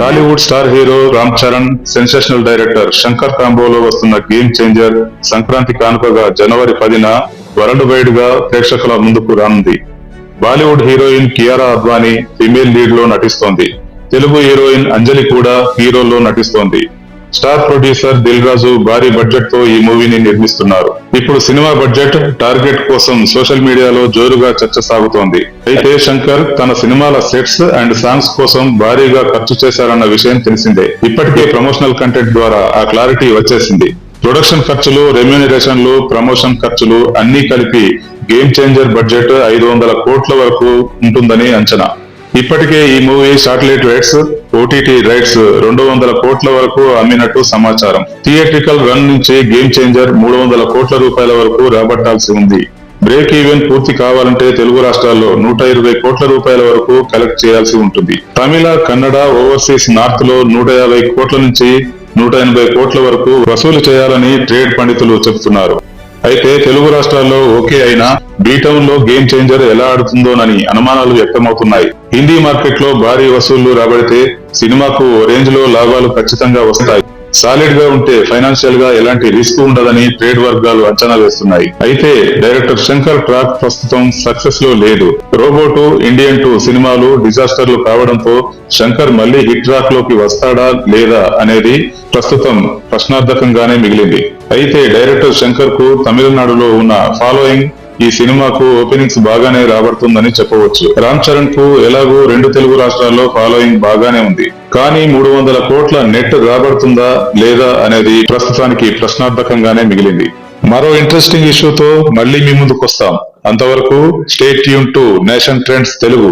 Tollywood star hero Ram Charan sensational director Shankar కాంబోలో వస్తున్న game changer Sankranti కానుకగా జనవరి పదిన world వైడ్గా ప్రేక్షకుల ముందుకు రానుంది. బాలీవుడ్ హీరోయిన్ కియారా అద్వానీ ఫిమేల్ లీడ్లో నటిస్తోంది. తెలుగు హీరోయిన్ అంజలి కూడా హీరోలో నటిస్తోంది. స్టార్ ప్రొడ్యూసర్ దిల్ రాజు భారీ బడ్జెట్తో ఈ మూవీని నిర్మిస్తున్నారు. ఇప్పుడు సినిమా బడ్జెట్ టార్గెట్ కోసం సోషల్ మీడియాలో జోరుగా చర్చ సాగుతోంది. అయితే శంకర్ తన సినిమాల సెట్స్ అండ్ సాంగ్స్ కోసం భారీగా ఖర్చు చేశారన్న విషయం తెలిసిందే. ఇప్పటికే ప్రమోషనల్ కంటెంట్ ద్వారా ఆ క్లారిటీ వచ్చేసింది. ప్రొడక్షన్ ఖర్చులు రెమ్యూనరేషన్లు ప్రమోషన్ ఖర్చులు అన్ని కలిపి గేమ్ చేంజర్ బడ్జెట్ ఐదు వందల కోట్ల వరకు ఉంటుందని అంచనా. ఇప్పటికే ఈ movie satellite rates OTT rights రెండు వందల కోట్ల వరకు అమ్మినట్టు సమాచారం. థియేట్రికల్ రన్ నుంచి గేమ్ చేంజర్ మూడు వందల కోట్ల రూపాయల వరకు రాబట్టాల్సి ఉంది. బ్రేక్ ఈవెన్ పూర్తి కావాలంటే తెలుగు రాష్ట్రాల్లో నూట ఇరవై కోట్ల రూపాయల వరకు కలెక్ట్ చేయాల్సి ఉంటుంది. తమిళ కన్నడ ఓవర్సీస్ నార్త్లో నూట యాభై కోట్ల నుంచి నూట ఎనభై కోట్ల వరకు వసూలు చేయాలని ట్రేడ్ పండితులు చెబుతున్నారు. అయితే తెలుగు రాష్ట్రాల్లో ఓకే అయినా బీటౌన్లో గేమ్ చేంజర్ ఎలా ఆడుతుందోనని అనుమానాలు వ్యక్తమవుతున్నాయి. హిందీ మార్కెట్లో భారీ వసూళ్ళు రాబడితే సినిమాకు ఓ రేంజ్లో లాభాలు ఖచ్చితంగా వస్తాయి. సాలిడ్గా ఉంటే ఫైనాన్షియల్గా ఎలాంటి రిస్క్ ఉండదని ట్రేడ్ వర్గాలు అంచనా వేస్తున్నాయి. అయితే డైరెక్టర్ శంకర్ ట్రాక్ ప్రస్తుతం సక్సెస్లో లేదు. రోబోటు ఇండియన్ టూ సినిమాలు డిజాస్టర్లు కావడంతో శంకర్ మళ్ళీ హిట్ ట్రాక్లోకి వస్తాడా లేదా అనేది ప్రస్తుతం ప్రశ్నార్థకంగానే మిగిలింది. అయితే డైరెక్టర్ శంకర్కు తమిళనాడులో ఉన్న ఫాలోయింగ్ ఈ సినిమాకు ఓపెనింగ్స్ బాగానే రాబడుతుందని చెప్పవచ్చు. రామ్ చరణ్కు ఎలాగో రెండు తెలుగు రాష్ట్రాల్లో ఫాలోయింగ్ బాగానే ఉంది. కానీ మూడు వందల కోట్ల నెట్ రాబడుతుందా లేదా అనేది ప్రస్తుతానికి ప్రశ్నార్థకంగానే మిగిలింది. మరో ఇంట్రెస్టింగ్ ఇష్యూతో మళ్ళీ మీ ముందుకు వస్తాం అంతవరకు stay tuned to Nation Trends Telugu.